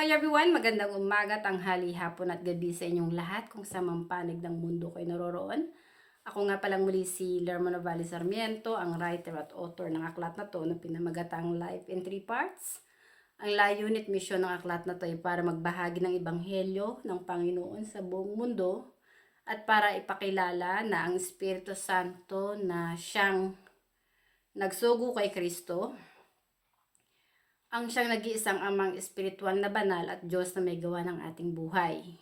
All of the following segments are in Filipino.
Hi everyone! Magandang umaga, tanghali, hapon at gabi sa inyong lahat kung sa mampanig ng mundo kayo naroroon. Ako nga palang muli si Lerma Novali Sarmiento, ang writer at author ng aklat na to na pinamagatang Life in Three Parts. Ang layunit mission ng aklat na to ay para magbahagi ng ebanghelyo ng Panginoon sa buong mundo at para ipakilala na ang Espiritu Santo na siyang nagsugo kay Kristo ang siyang nag-iisang amang espiritual na banal at Diyos na may gawa ng ating buhay.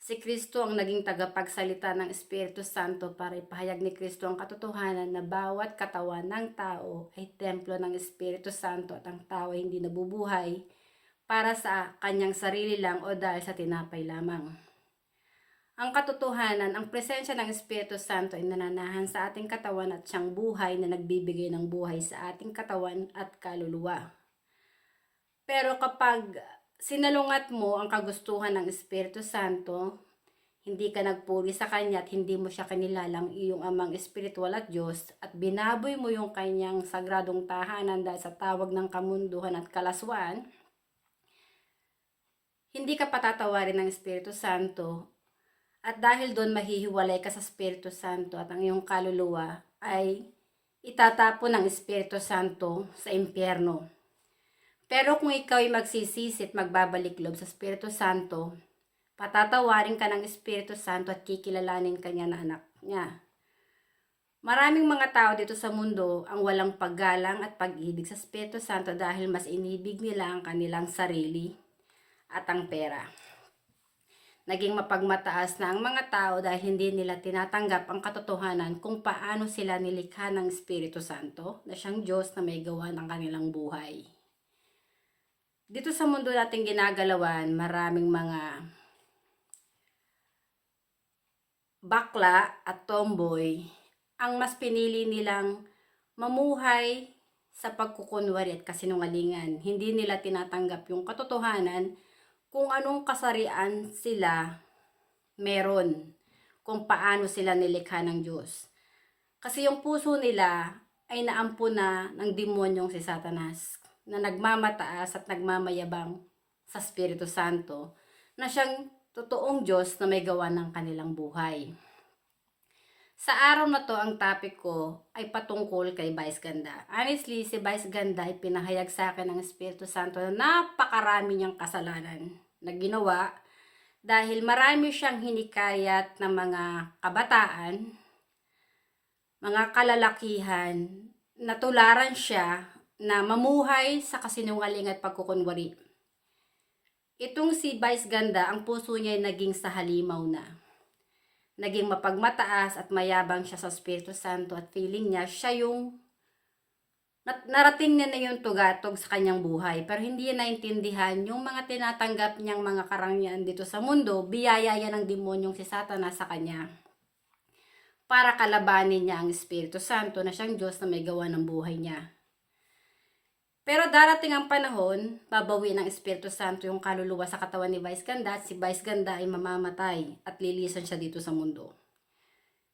Si Kristo ang naging tagapagsalita ng Espiritu Santo para ipahayag ni Kristo ang katotohanan na bawat katawan ng tao ay templo ng Espiritu Santo at ang tao ay hindi nabubuhay para sa kanyang sarili lang o dahil sa tinapay lamang. Ang katotohanan, ang presensya ng Espiritu Santo ay nananahan sa ating katawan at siyang buhay na nagbibigay ng buhay sa ating katawan at kaluluwa. Pero kapag sinalungat mo ang kagustuhan ng Espiritu Santo, hindi ka nagpuri sa Kanya at hindi mo siya kinilalang iyong amang espiritual at Diyos at binaboy mo yung kanyang sagradong tahanan dahil sa tawag ng kamunduhan at kalaswaan, hindi ka patatawarin ng Espiritu Santo at dahil doon mahihiwalay ka sa Espiritu Santo at ang iyong kaluluwa ay itatapon ng Espiritu Santo sa impyerno. Pero kung ikaw ay magsisisi at magbabalik loob sa Espiritu Santo, patatawarin ka ng Espiritu Santo at kikilalanin ka niya na anak niya. Maraming mga tao dito sa mundo ang walang paggalang at pag-ibig sa Espiritu Santo dahil mas inibig nila ang kanilang sarili at ang pera. Naging mapagmataas na ang mga tao dahil hindi nila tinatanggap ang katotohanan kung paano sila nilikha ng Espiritu Santo na siyang Diyos na may gawa ng kanilang buhay. Dito sa mundo nating ginagalawan, maraming mga bakla at tomboy ang mas pinili nilang mamuhay sa pagkukunwari at kasinungalingan. Hindi nila tinatanggap yung katotohanan kung anong kasarian sila meron, kung paano sila nilikha ng Diyos. Kasi yung puso nila ay naampo na ng demonyong si Satanas na nagmamataas at nagmamayabang sa Espiritu Santo na siyang totoong Diyos na may gawa ng kanilang buhay. Sa araw na to, ang topic ko ay patungkol kay Vice Ganda. Honestly, si Vice Ganda ay pinahayag sa akin ng Espiritu Santo na napakarami niyang kasalanan na ginawa dahil marami siyang hinikayat ng mga kabataan, mga kalalakihan, natularan siya na mamuhay sa kasinungaling at pagkukunwari. Itong si Vice Ganda, ang puso niya ay naging sa halimaw na naging mapagmataas at mayabang siya sa Espiritu Santo at feeling niya siya yung narating niya na yung tugatog sa kanyang buhay pero hindi niya naintindihan yung mga tinatanggap niyang mga karangyaan dito sa mundo biyaya yan ng demonyong si Satanas sa kanya para kalabanin niya ang Espiritu Santo na siyang Diyos na may gawa ng buhay niya. Pero darating ang panahon, babawi ng Espiritu Santo yung kaluluwa sa katawan ni Vice Ganda at si Vice Ganda ay mamamatay at lilisan siya dito sa mundo.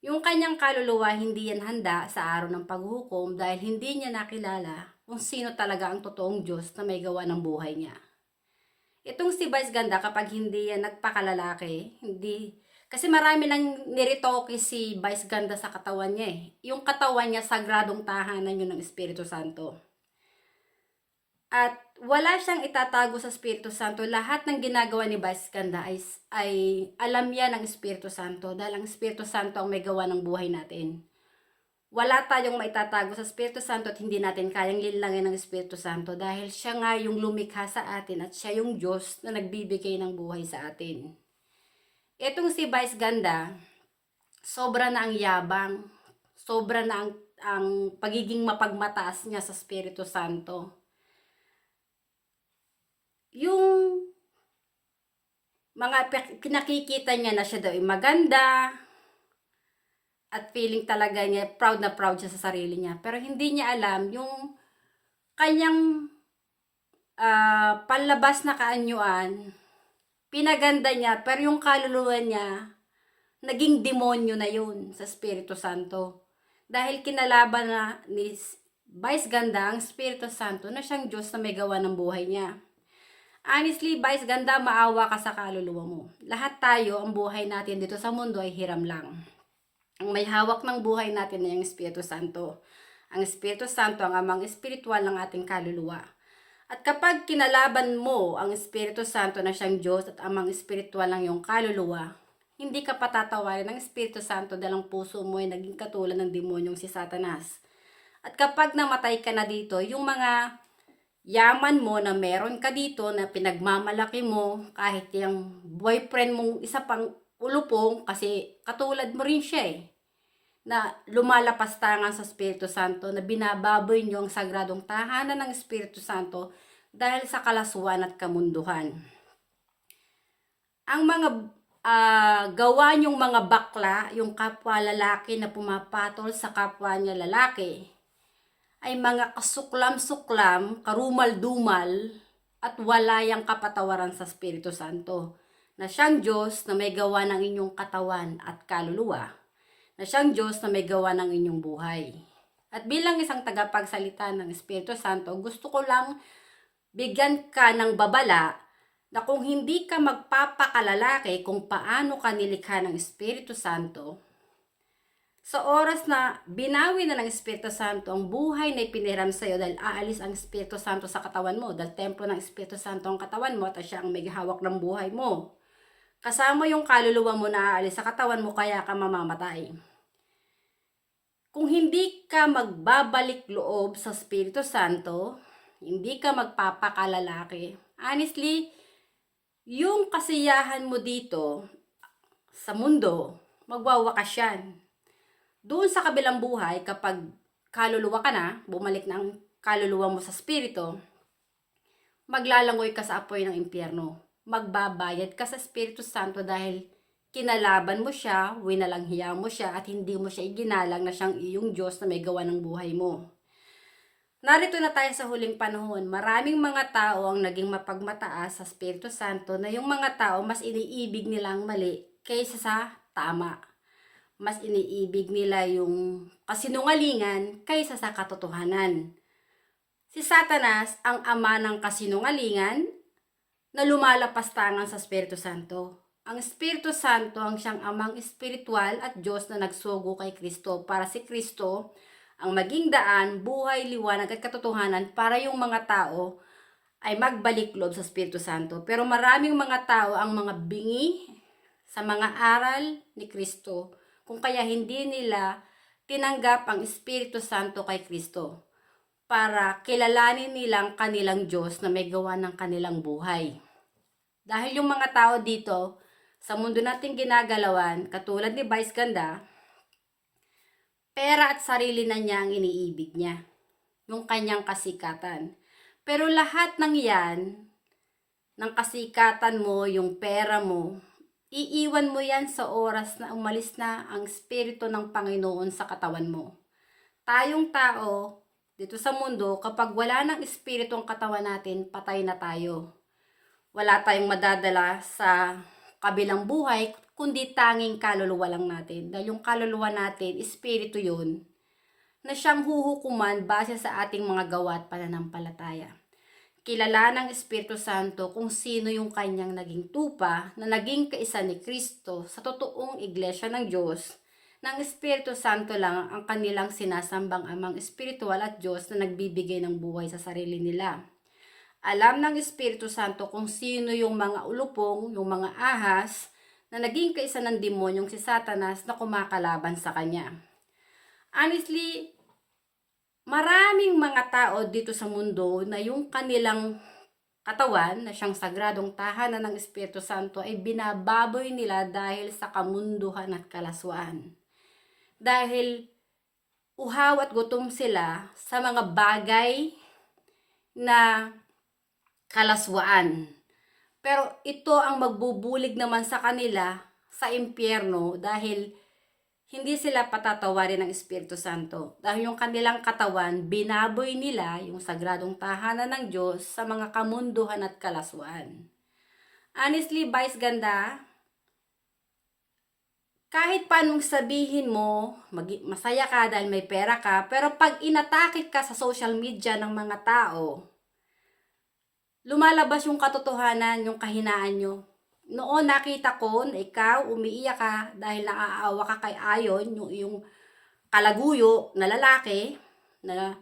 Yung kanyang kaluluwa hindi yan handa sa araw ng paghuhukom dahil hindi niya nakilala kung sino talaga ang totoong Diyos na may gawa ng buhay niya. Itong si Vice Ganda kapag hindi yan nagpakalalaki, hindi kasi marami nang niritoke si Vice Ganda sa katawan niya eh. Yung katawan niya sagradong tahanan yun ng Espiritu Santo. At wala siyang itatago sa Espiritu Santo. Lahat ng ginagawa ni Ganda ay, ay alam niya ng Espiritu Santo dahil ang Espiritu Santo ang may gawa ng buhay natin. Wala tayong maitatago sa Espiritu Santo at hindi natin kayang linlangin ng Espiritu Santo dahil siya nga yung lumikha sa atin at siya yung Diyos na nagbibigay ng buhay sa atin. Itong si Vice Ganda, sobra na ang yabang, sobra na ang, ang pagiging mapagmataas niya sa Espiritu Santo yung mga pinakikita niya na siya daw ay maganda at feeling talaga niya proud na proud siya sa sarili niya. Pero hindi niya alam yung kanyang uh, panlabas na kaanyuan pinaganda niya pero yung kaluluwa niya naging demonyo na yun sa Espiritu Santo. Dahil kinalaban na ni Vice Ganda ang Espiritu Santo na siyang Diyos na may gawa ng buhay niya Honestly, Vice, ganda maawa ka sa kaluluwa mo. Lahat tayo, ang buhay natin dito sa mundo ay hiram lang. Ang may hawak ng buhay natin ay ang Espiritu Santo. Ang Espiritu Santo ang amang espiritual ng ating kaluluwa. At kapag kinalaban mo ang Espiritu Santo na siyang Diyos at amang espiritual ng iyong kaluluwa, hindi ka patatawarin ng Espiritu Santo dahil ang puso mo ay naging katulad ng demonyong si Satanas. At kapag namatay ka na dito, yung mga yaman mo na meron ka dito na pinagmamalaki mo kahit yung boyfriend mong isa pang ulupong kasi katulad mo rin siya eh na lumalapas tangan sa Espiritu Santo na binababoy niyo ang sagradong tahanan ng Espiritu Santo dahil sa kalaswan at kamunduhan. Ang mga ah, gawa niyong mga bakla, yung kapwa lalaki na pumapatol sa kapwa niya lalaki, ay mga kasuklam-suklam, karumal-dumal, at wala yang kapatawaran sa Espiritu Santo, na siyang Diyos na may gawa ng inyong katawan at kaluluwa, na siyang Diyos na may gawa ng inyong buhay. At bilang isang tagapagsalita ng Espiritu Santo, gusto ko lang bigyan ka ng babala na kung hindi ka magpapakalalaki kung paano ka nilikha ng Espiritu Santo, sa oras na binawi na ng Espiritu Santo ang buhay na ipiniram sa iyo dahil aalis ang Espiritu Santo sa katawan mo, dahil templo ng Espiritu Santo ang katawan mo at siya ang may hawak ng buhay mo. Kasama yung kaluluwa mo na aalis sa katawan mo kaya ka mamamatay. Kung hindi ka magbabalik loob sa Espiritu Santo, hindi ka magpapakalalaki. Honestly, yung kasiyahan mo dito sa mundo, magwawakas yan doon sa kabilang buhay, kapag kaluluwa ka na, bumalik na ang kaluluwa mo sa spirito, maglalangoy ka sa apoy ng impyerno. Magbabayad ka sa Espiritu Santo dahil kinalaban mo siya, winalanghiya mo siya, at hindi mo siya iginalang na siyang iyong Diyos na may gawa ng buhay mo. Narito na tayo sa huling panahon. Maraming mga tao ang naging mapagmataas sa Espiritu Santo na yung mga tao mas iniibig nilang mali kaysa sa tama mas iniibig nila yung kasinungalingan kaysa sa katotohanan. Si Satanas ang ama ng kasinungalingan na lumalapas tangan sa Espiritu Santo. Ang Espiritu Santo ang siyang amang espiritual at Diyos na nagsugo kay Kristo para si Kristo ang maging daan, buhay, liwanag at katotohanan para yung mga tao ay magbalik loob sa Espiritu Santo. Pero maraming mga tao ang mga bingi sa mga aral ni Kristo kung kaya hindi nila tinanggap ang Espiritu Santo kay Kristo para kilalanin nilang kanilang Diyos na may gawa ng kanilang buhay. Dahil yung mga tao dito, sa mundo nating ginagalawan, katulad ni Vice Ganda, pera at sarili na niya ang iniibig niya. Yung kanyang kasikatan. Pero lahat ng yan, ng kasikatan mo, yung pera mo, iiwan mo yan sa oras na umalis na ang Espiritu ng Panginoon sa katawan mo. Tayong tao, dito sa mundo, kapag wala ng Espiritu ang katawan natin, patay na tayo. Wala tayong madadala sa kabilang buhay, kundi tanging kaluluwa lang natin. Dahil yung kaluluwa natin, Espiritu yun, na siyang huhukuman base sa ating mga gawa at pananampalataya kilala ng Espiritu Santo kung sino yung kanyang naging tupa na naging kaisa ni Kristo sa totoong iglesia ng Diyos, ng Espiritu Santo lang ang kanilang sinasambang amang espiritual at Diyos na nagbibigay ng buhay sa sarili nila. Alam ng Espiritu Santo kung sino yung mga ulupong, yung mga ahas, na naging kaisa ng demonyong si Satanas na kumakalaban sa kanya. Honestly, maraming mga tao dito sa mundo na yung kanilang katawan na siyang sagradong tahanan ng Espiritu Santo ay binababoy nila dahil sa kamunduhan at kalaswaan. Dahil uhaw at gutom sila sa mga bagay na kalaswaan. Pero ito ang magbubulig naman sa kanila sa impyerno dahil hindi sila patatawarin ng Espiritu Santo. Dahil yung kanilang katawan, binaboy nila yung sagradong tahanan ng Diyos sa mga kamunduhan at kalaswaan. Honestly, Vice Ganda, kahit paanong sabihin mo, masaya ka dahil may pera ka, pero pag inatakit ka sa social media ng mga tao, lumalabas yung katotohanan, yung kahinaan nyo. Noon nakita ko na ikaw umiiyak ka dahil naaawa ka kay Ayon, yung, yung kalaguyo na lalaki, na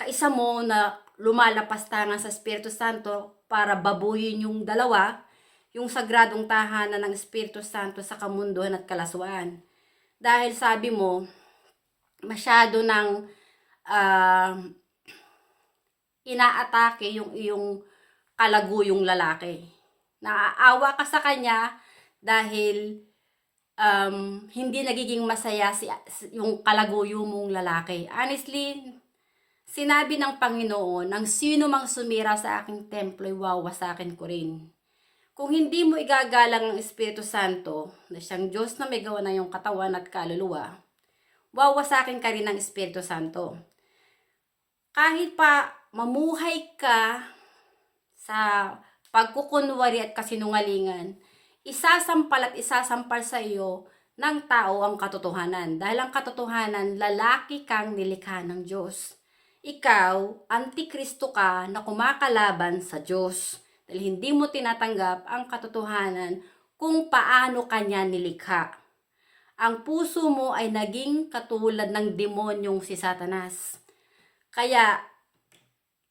kaisa mo na lumalapas tangan sa Espiritu Santo para babuyin yung dalawa, yung sagradong tahanan ng Espiritu Santo sa kamunduhan at kalaswaan. Dahil sabi mo, masyado ng ah, inaatake yung iyong kalaguyong lalaki. Naaawa ka sa kanya dahil um, hindi nagiging masaya si, yung kalaguyo mong lalaki. Honestly, sinabi ng Panginoon, ang sino mang sumira sa aking templo, wawasakin ko rin. Kung hindi mo igagalang ang Espiritu Santo, na siyang Diyos na may gawa na yung katawan at kaluluwa, wawasakin ka rin ng Espiritu Santo. Kahit pa mamuhay ka sa pagkukunwari at kasinungalingan, isasampal at isasampal sa iyo ng tao ang katotohanan. Dahil ang katotohanan, lalaki kang nilikha ng Diyos. Ikaw, antikristo ka na kumakalaban sa Diyos. Dahil hindi mo tinatanggap ang katotohanan kung paano kanya nilikha. Ang puso mo ay naging katulad ng demonyong si Satanas. Kaya,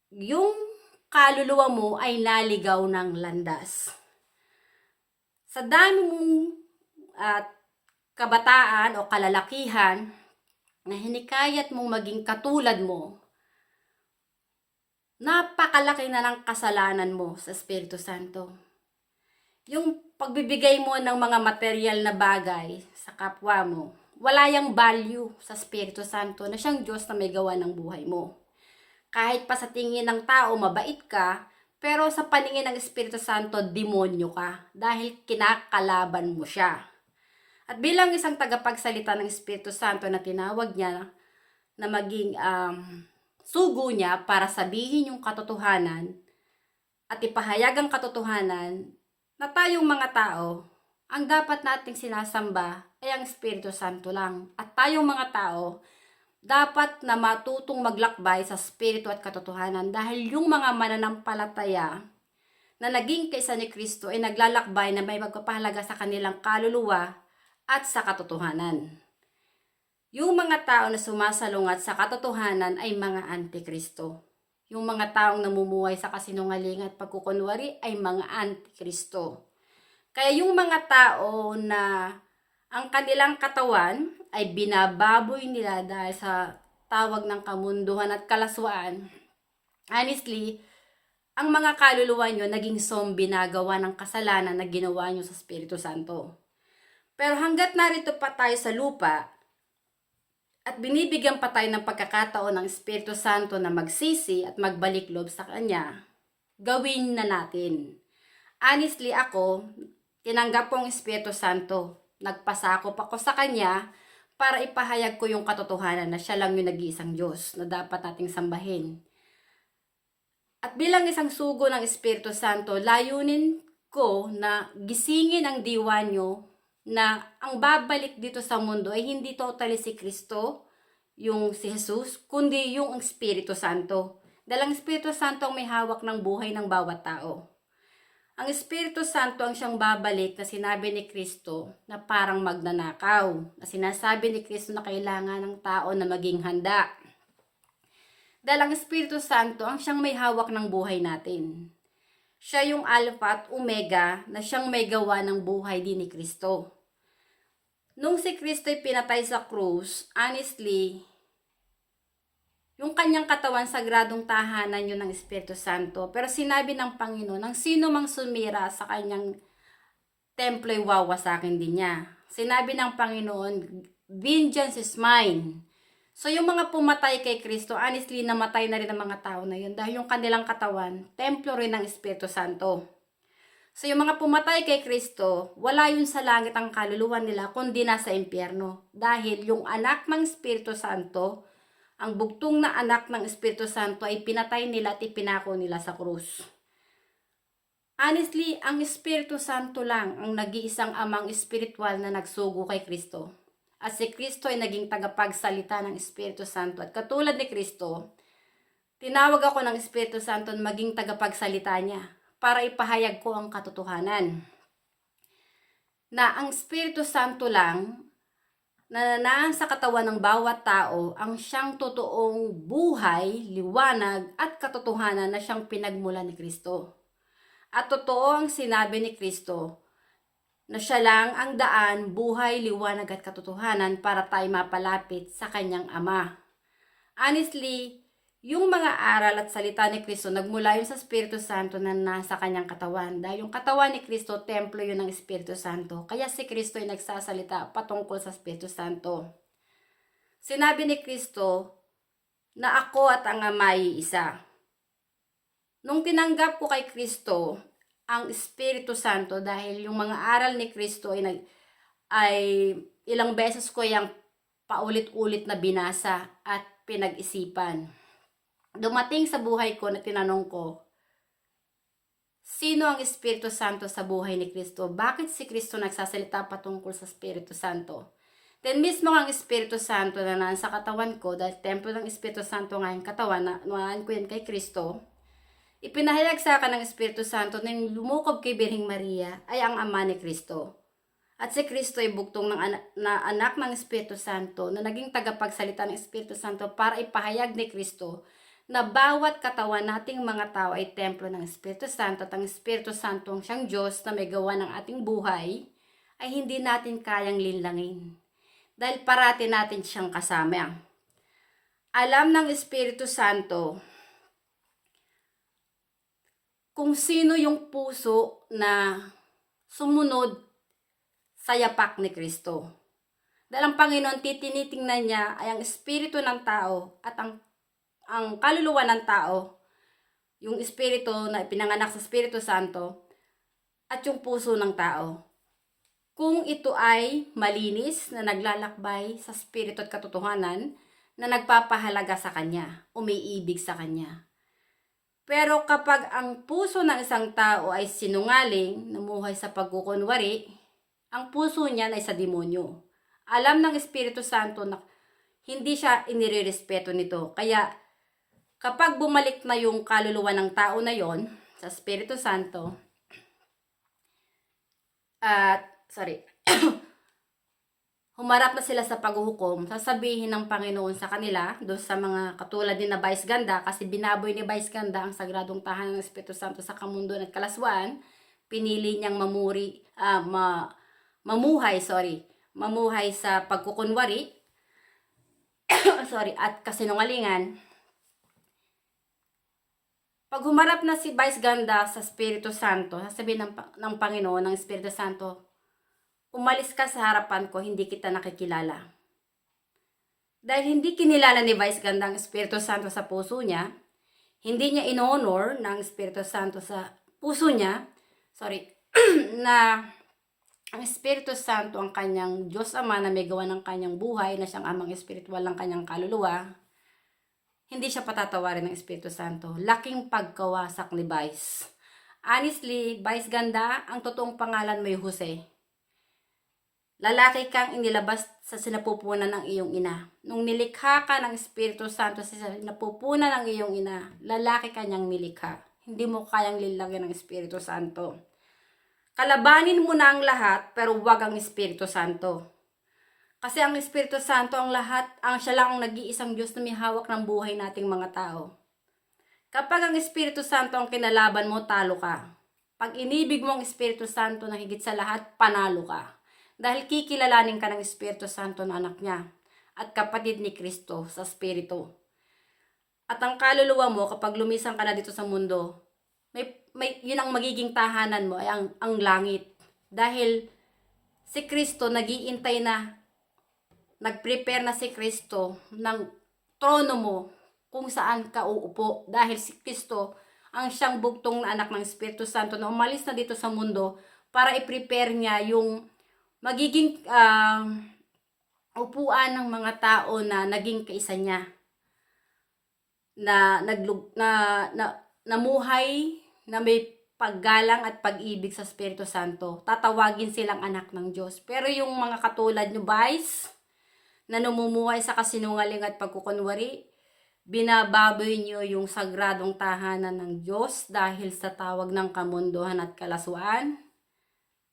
yung kaluluwa mo ay naligaw ng landas. Sa dami mong at kabataan o kalalakihan na hinikayat mong maging katulad mo, napakalaki na ng kasalanan mo sa Espiritu Santo. Yung pagbibigay mo ng mga material na bagay sa kapwa mo, wala yung value sa Espiritu Santo na siyang Diyos na may gawa ng buhay mo. Kahit pa sa tingin ng tao, mabait ka, pero sa paningin ng Espiritu Santo, demonyo ka dahil kinakalaban mo siya. At bilang isang tagapagsalita ng Espiritu Santo na tinawag niya na maging um, sugo niya para sabihin yung katotohanan at ipahayag ang katotohanan na tayong mga tao, ang dapat nating sinasamba ay ang Espiritu Santo lang. At tayong mga tao, dapat na matutong maglakbay sa spirito at katotohanan dahil yung mga mananampalataya na naging kaysa ni Kristo ay naglalakbay na may magpapahalaga sa kanilang kaluluwa at sa katotohanan. Yung mga tao na sumasalungat sa katotohanan ay mga antikristo. Yung mga taong namumuhay sa kasinungalingan at pagkukunwari ay mga antikristo. Kaya yung mga tao na ang kanilang katawan ay binababoy nila dahil sa tawag ng kamunduhan at kalaswaan. Honestly, ang mga kaluluwa nyo naging zombie na gawa ng kasalanan na ginawa nyo sa Espiritu Santo. Pero hanggat narito pa tayo sa lupa, at binibigyan pa tayo ng pagkakataon ng Espiritu Santo na magsisi at magbalik loob sa Kanya, gawin na natin. Honestly ako, tinanggap ko ang Espiritu Santo nagpasakop ako sa Kanya para ipahayag ko yung katotohanan na siya lang yung nag-iisang Diyos na dapat nating sambahin. At bilang isang sugo ng Espiritu Santo, layunin ko na gisingin ang diwa nyo na ang babalik dito sa mundo ay hindi totally si Kristo, yung si Jesus, kundi yung Espiritu Santo. Dahil ang Espiritu Santo ang may hawak ng buhay ng bawat tao. Ang Espiritu Santo ang siyang babalik na sinabi ni Kristo na parang magnanakaw. Na sinasabi ni Kristo na kailangan ng tao na maging handa. Dahil ang Espiritu Santo ang siyang may hawak ng buhay natin. Siya yung Alpha at Omega na siyang may gawa ng buhay din ni Kristo. Nung si Kristo ay pinatay sa krus, honestly, yung kanyang katawan sagradong tahanan yun ng Espiritu Santo. Pero sinabi ng Panginoon, ang sino mang sumira sa kanyang templo ay wawasakin din niya. Sinabi ng Panginoon, vengeance is mine. So yung mga pumatay kay Kristo, honestly, namatay na rin ang mga tao na yun. Dahil yung kanilang katawan, templo rin ng Espiritu Santo. So yung mga pumatay kay Kristo, wala yun sa langit ang kaluluwa nila, kundi nasa impyerno. Dahil yung anak ng Espiritu Santo, ang bugtong na anak ng Espiritu Santo ay pinatay nila at ipinako nila sa krus. Honestly, ang Espiritu Santo lang ang nag-iisang amang espiritual na nagsugo kay Kristo. At si Kristo ay naging tagapagsalita ng Espiritu Santo. At katulad ni Kristo, tinawag ako ng Espiritu Santo na maging tagapagsalita niya. para ipahayag ko ang katotohanan. Na ang Espiritu Santo lang na nanaan sa katawan ng bawat tao ang siyang totoong buhay, liwanag at katotohanan na siyang pinagmula ni Kristo. At totoo ang sinabi ni Kristo na siya lang ang daan, buhay, liwanag at katotohanan para tayo mapalapit sa kanyang Ama. Honestly, yung mga aral at salita ni Kristo nagmula yun sa Espiritu Santo na nasa kanyang katawan. Dahil yung katawan ni Kristo, templo yun ng Espiritu Santo. Kaya si Kristo ay nagsasalita patungkol sa Espiritu Santo. Sinabi ni Kristo na ako at ang Ama ay isa. Nung tinanggap ko kay Kristo ang Espiritu Santo dahil yung mga aral ni Kristo ay, nag, ay ilang beses ko yung paulit-ulit na binasa at pinag-isipan dumating sa buhay ko na tinanong ko, sino ang Espiritu Santo sa buhay ni Kristo? Bakit si Kristo nagsasalita patungkol sa Espiritu Santo? Then mismo ang Espiritu Santo na nasa katawan ko, dahil templo ng Espiritu Santo nga katawan, na nuhaan ko yan kay Kristo, ipinahayag sa akin ng Espiritu Santo na yung lumukob kay Birhing Maria ay ang ama ni Kristo. At si Kristo ay buktong ng anak, na anak ng Espiritu Santo na naging tagapagsalita ng Espiritu Santo para ipahayag ni Kristo na bawat katawan nating mga tao ay templo ng Espiritu Santo at ang Espiritu Santo ang siyang Diyos na may gawa ng ating buhay ay hindi natin kayang linlangin. Dahil parati natin siyang kasama. Alam ng Espiritu Santo kung sino yung puso na sumunod sa yapak ni Kristo. Dahil ang Panginoon titinitingnan niya ay ang espiritu ng tao at ang ang kaluluwa ng tao, yung espiritu na pinanganak sa Espiritu Santo, at yung puso ng tao. Kung ito ay malinis na naglalakbay sa espiritu at katotohanan na nagpapahalaga sa kanya, umiibig sa kanya. Pero kapag ang puso ng isang tao ay sinungaling, namuhay sa pagkukunwari, ang puso niya ay sa demonyo. Alam ng Espiritu Santo na hindi siya inirerespeto nito. Kaya kapag bumalik na yung kaluluwa ng tao na yon sa Espiritu Santo, at, sorry, humarap na sila sa paghuhukom, sasabihin ng Panginoon sa kanila, doon sa mga katulad din na Vice Ganda, kasi binaboy ni Vice Ganda ang sagradong tahanan ng Espiritu Santo sa kamundo at kalaswaan, pinili niyang mamuri, ah, ma, mamuhay, sorry, mamuhay sa pagkukunwari, sorry, at kasinungalingan, pag humarap na si Vice Ganda sa Espiritu Santo, sasabihin ng, ng Panginoon, ng Espiritu Santo, umalis ka sa harapan ko, hindi kita nakikilala. Dahil hindi kinilala ni Vice Ganda ang Espiritu Santo sa puso niya, hindi niya in-honor ng Espiritu Santo sa puso niya, sorry, na ang Espiritu Santo ang kanyang Diyos Ama na may gawa ng kanyang buhay, na siyang amang espiritual ng kanyang kaluluwa, hindi siya patatawarin ng Espiritu Santo. Laking pagkawasak ni Vice. Honestly, Vice Ganda, ang totoong pangalan mo Jose. Lalaki kang inilabas sa sinapupunan ng iyong ina. Nung nilikha ka ng Espiritu Santo sa sinapupunan ng iyong ina, lalaki ka niyang nilikha. Hindi mo kayang lilagyan ng Espiritu Santo. Kalabanin mo na ang lahat, pero huwag ang Espiritu Santo. Kasi ang Espiritu Santo ang lahat, ang siya lang ang nag-iisang Diyos na may hawak ng buhay nating mga tao. Kapag ang Espiritu Santo ang kinalaban mo, talo ka. Pag inibig mo ang Espiritu Santo na higit sa lahat, panalo ka. Dahil kikilalanin ka ng Espiritu Santo na anak niya at kapatid ni Kristo sa Espiritu. At ang kaluluwa mo, kapag lumisan ka na dito sa mundo, may, may, yun ang magiging tahanan mo ay ang, ang langit. Dahil si Kristo nagiintay na nag-prepare na si Kristo ng trono mo kung saan ka uupo. Dahil si Kristo ang siyang bugtong na anak ng Espiritu Santo na umalis na dito sa mundo para i-prepare niya yung magiging uh, upuan ng mga tao na naging kaisa niya na naglug na, na namuhay na may paggalang at pag-ibig sa Espiritu Santo. Tatawagin silang anak ng Diyos. Pero yung mga katulad nyo, guys, na namumuhay sa kasinungaling at pagkukunwari, binababoy nyo yung sagradong tahanan ng Diyos dahil sa tawag ng kamunduhan at kalaswaan,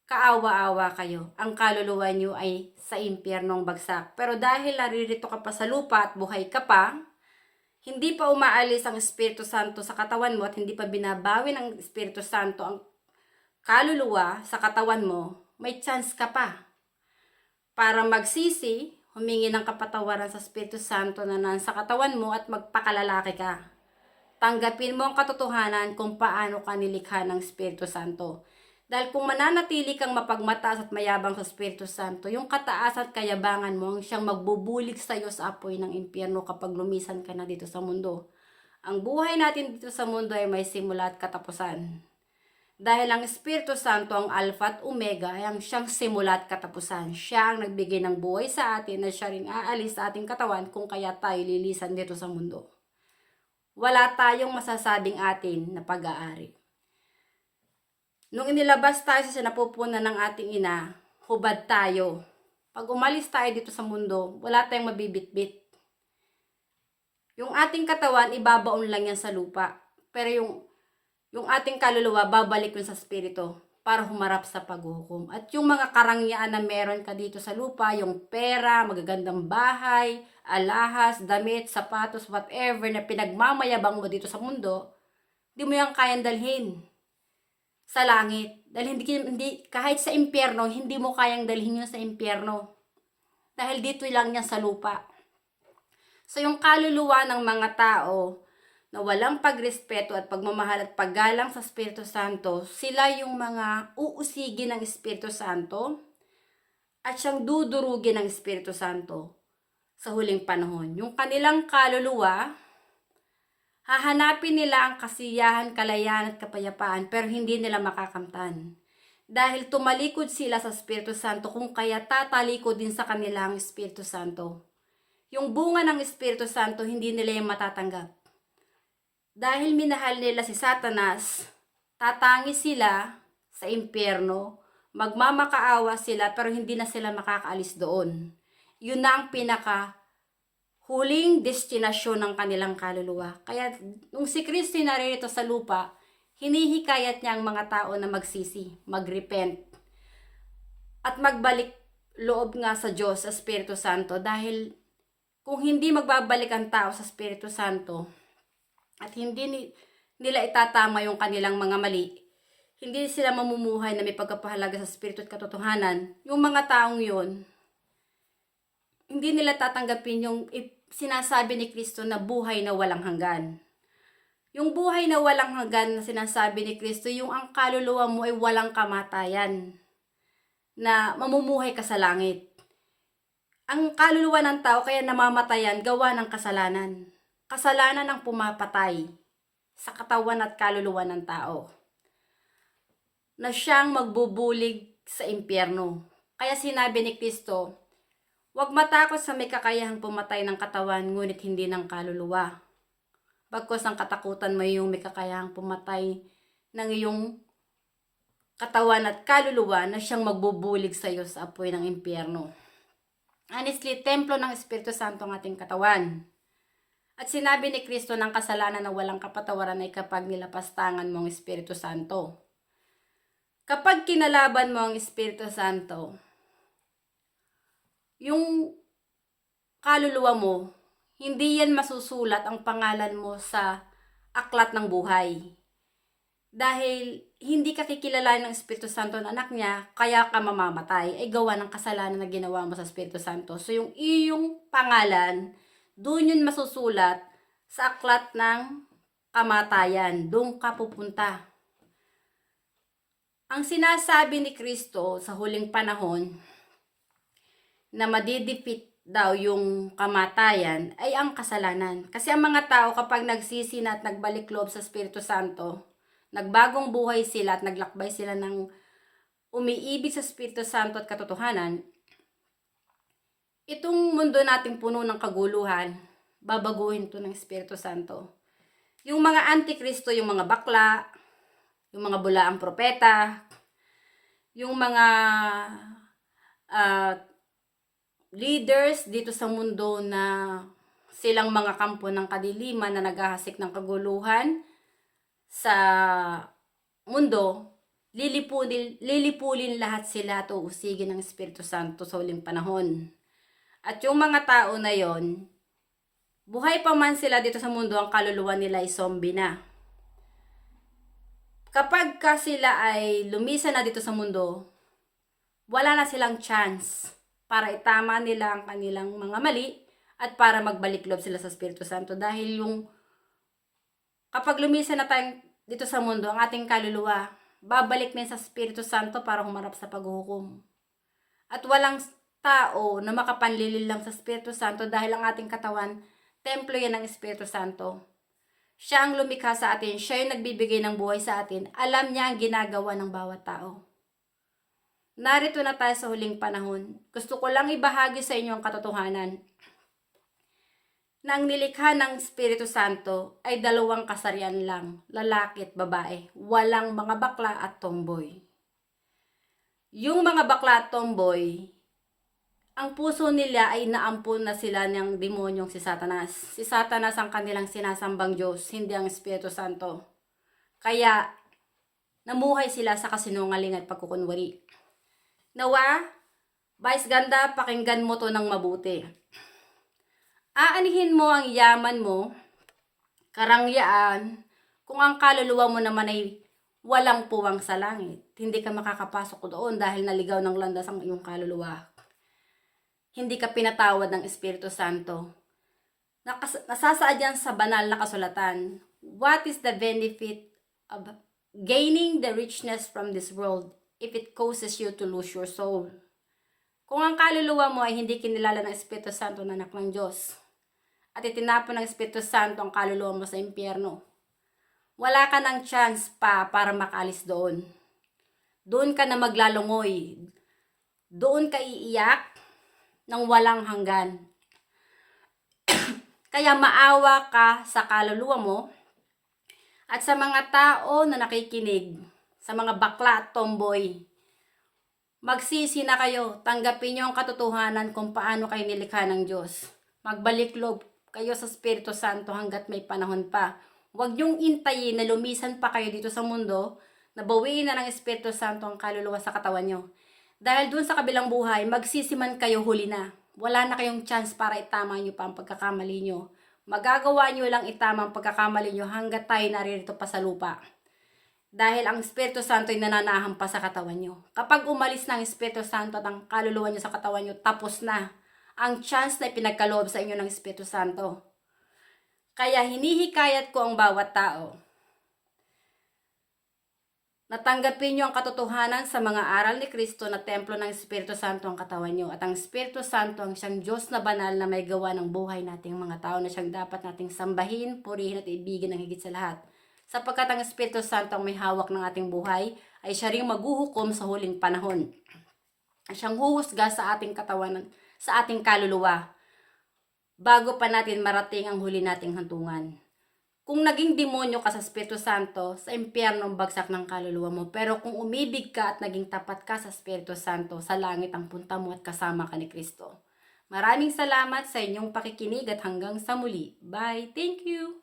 kaawa-awa kayo. Ang kaluluwa nyo ay sa impyernong bagsak. Pero dahil naririto ka pa sa lupa at buhay ka pa, hindi pa umaalis ang Espiritu Santo sa katawan mo at hindi pa binabawi ng Espiritu Santo ang kaluluwa sa katawan mo, may chance ka pa para magsisi, humingi ng kapatawaran sa Espiritu Santo na nasa katawan mo at magpakalalaki ka. Tanggapin mo ang katotohanan kung paano ka nilikha ng Espiritu Santo. Dahil kung mananatili kang mapagmataas at mayabang sa Espiritu Santo, yung kataas at kayabangan mo ang siyang magbubulig sa iyo sa apoy ng impyerno kapag lumisan ka na dito sa mundo. Ang buhay natin dito sa mundo ay may simula at katapusan. Dahil ang Espiritu Santo ang Alpha at Omega ay ang siyang simula at katapusan. Siya ang nagbigay ng buhay sa atin na siya rin aalis sa ating katawan kung kaya tayo lilisan dito sa mundo. Wala tayong masasabing atin na pag-aari. Nung inilabas tayo sa sinapupunan ng ating ina, hubad tayo. Pag umalis tayo dito sa mundo, wala tayong mabibitbit. Yung ating katawan, ibabaon lang yan sa lupa. Pero yung, yung ating kaluluwa, babalik yun sa spirito para humarap sa paghuhukom. At yung mga karangyaan na meron ka dito sa lupa, yung pera, magagandang bahay, alahas, damit, sapatos, whatever na pinagmamayabang mo dito sa mundo, di mo yan kayang dalhin sa langit. Dahil hindi, hindi, kahit sa impyerno, hindi mo kayang dalhin yun sa impyerno. Dahil dito lang yan sa lupa. So yung kaluluwa ng mga tao na walang pagrespeto at pagmamahal at paggalang sa Espiritu Santo, sila yung mga uusigin ng Espiritu Santo at siyang dudurugin ng Espiritu Santo sa huling panahon. Yung kanilang kaluluwa, hahanapin nila ang kasiyahan, kalayan at kapayapaan pero hindi nila makakamtan. Dahil tumalikod sila sa Espiritu Santo kung kaya tatalikod din sa kanila ang Espiritu Santo. Yung bunga ng Espiritu Santo hindi nila yung matatanggap. Dahil minahal nila si Satanas, tatangi sila sa impyerno, magmamakaawa sila pero hindi na sila makakaalis doon. Yun na ang pinaka huling destinasyon ng kanilang kaluluwa. Kaya nung si Kristo naririto sa lupa, hinihikayat niya ang mga tao na magsisi, magrepent, at magbalik loob nga sa Diyos, sa Espiritu Santo, dahil kung hindi magbabalik ang tao sa Espiritu Santo, at hindi ni, nila itatama yung kanilang mga mali, hindi sila mamumuhay na may pagkapahalaga sa Espiritu at katotohanan, yung mga taong yun, hindi nila tatanggapin yung sinasabi ni Kristo na buhay na walang hanggan. Yung buhay na walang hanggan na sinasabi ni Kristo, yung ang kaluluwa mo ay walang kamatayan na mamumuhay ka sa langit. Ang kaluluwa ng tao kaya namamatayan gawa ng kasalanan. Kasalanan ang pumapatay sa katawan at kaluluwa ng tao. Na siyang magbubulig sa impyerno. Kaya sinabi ni Kristo, Huwag matakot sa may kakayahang pumatay ng katawan, ngunit hindi ng kaluluwa. Bagkos ang katakutan mo yung may kakayahang pumatay ng iyong katawan at kaluluwa na siyang magbubulig sa iyo sa apoy ng impyerno. Honestly, templo ng Espiritu Santo ang ating katawan. At sinabi ni Kristo ng kasalanan na walang kapatawaran ay kapag nilapastangan mo ang Espiritu Santo. Kapag kinalaban mo ang Espiritu Santo, yung kaluluwa mo, hindi yan masusulat ang pangalan mo sa aklat ng buhay. Dahil hindi ka kikilalanin ng Espiritu Santo na anak niya, kaya ka mamamatay, ay gawa ng kasalanan na ginawa mo sa Espiritu Santo. So yung iyong pangalan, doon yun masusulat sa aklat ng kamatayan. Doon ka pupunta. Ang sinasabi ni Kristo sa huling panahon, na madidipit daw yung kamatayan ay ang kasalanan. Kasi ang mga tao kapag nagsisi na at nagbalik loob sa Espiritu Santo, nagbagong buhay sila at naglakbay sila ng umiibig sa Espiritu Santo at katotohanan, itong mundo nating puno ng kaguluhan, babaguhin to ng Espiritu Santo. Yung mga antikristo, yung mga bakla, yung mga bulaang propeta, yung mga uh, leaders dito sa mundo na silang mga kampo ng kadiliman na naghahasik ng kaguluhan sa mundo, lilipulin, lilipulin lahat sila at uusigin ng Espiritu Santo sa huling panahon. At yung mga tao na yon, buhay pa man sila dito sa mundo, ang kaluluwa nila ay zombie na. Kapag ka sila ay lumisa na dito sa mundo, wala na silang chance para itama nila ang kanilang mga mali at para magbalik loob sila sa Espiritu Santo dahil yung kapag lumisa na tayong dito sa mundo, ang ating kaluluwa, babalik na sa Espiritu Santo para humarap sa paghuhukom. At walang tao na makapanlilil lang sa Espiritu Santo dahil ang ating katawan, templo yan ng Espiritu Santo. Siya ang lumikha sa atin, siya yung nagbibigay ng buhay sa atin, alam niya ang ginagawa ng bawat tao. Narito na tayo sa huling panahon. Gusto ko lang ibahagi sa inyo ang katotohanan na ang nilikha ng Espiritu Santo ay dalawang kasarian lang, lalaki at babae. Walang mga bakla at tomboy. Yung mga bakla at tomboy, ang puso nila ay naampun na sila ng demonyong si Satanas. Si Satanas ang kanilang sinasambang Diyos, hindi ang Espiritu Santo. Kaya, namuhay sila sa kasinungaling at pagkukunwari. Nawa, Vice Ganda, pakinggan mo to ng mabuti. Aanihin mo ang yaman mo, karangyaan, kung ang kaluluwa mo naman ay walang puwang sa langit. Hindi ka makakapasok doon dahil naligaw ng landas ang iyong kaluluwa. Hindi ka pinatawad ng Espiritu Santo. Nakas- nasasaad yan sa banal na kasulatan. What is the benefit of gaining the richness from this world if it causes you to lose your soul? Kung ang kaluluwa mo ay hindi kinilala ng Espiritu Santo na anak ng Diyos, at itinapon ng Espiritu Santo ang kaluluwa mo sa impyerno, wala ka ng chance pa para makalis doon. Doon ka na maglalungoy. Doon ka iiyak ng walang hanggan. Kaya maawa ka sa kaluluwa mo at sa mga tao na nakikinig, sa mga bakla at tomboy, magsisi na kayo, tanggapin niyo ang katotohanan kung paano kayo nilikha ng Diyos. Magbalik loob kayo sa Espiritu Santo hanggat may panahon pa. Huwag niyong intayin na lumisan pa kayo dito sa mundo, na bawiin na ng Espiritu Santo ang kaluluwa sa katawan niyo. Dahil dun sa kabilang buhay, magsisiman kayo huli na. Wala na kayong chance para itama niyo pa ang pagkakamali niyo. Magagawa niyo lang itama ang pagkakamali niyo hanggat tayo naririto pa sa lupa. Dahil ang Espiritu Santo ay nananahan pa sa katawan niyo. Kapag umalis ang Espiritu Santo at ang kaluluwa niyo sa katawan niyo, tapos na ang chance na ipinagkaloob sa inyo ng Espiritu Santo. Kaya hinihikayat ko ang bawat tao Natanggapin niyo ang katotohanan sa mga aral ni Kristo na templo ng Espiritu Santo ang katawan niyo. At ang Espiritu Santo ang siyang Diyos na banal na may gawa ng buhay nating mga tao na siyang dapat nating sambahin, purihin at ibigin ng higit sa lahat. Sapagkat ang Espiritu Santo ang may hawak ng ating buhay, ay siya ring maghuhukom sa huling panahon. Siyang huhusga sa ating katawan, sa ating kaluluwa, bago pa natin marating ang huli nating hantungan. Kung naging demonyo ka sa Espiritu Santo, sa impyerno ang bagsak ng kaluluwa mo. Pero kung umibig ka at naging tapat ka sa Espiritu Santo, sa langit ang punta mo at kasama ka ni Kristo. Maraming salamat sa inyong pakikinig at hanggang sa muli. Bye! Thank you!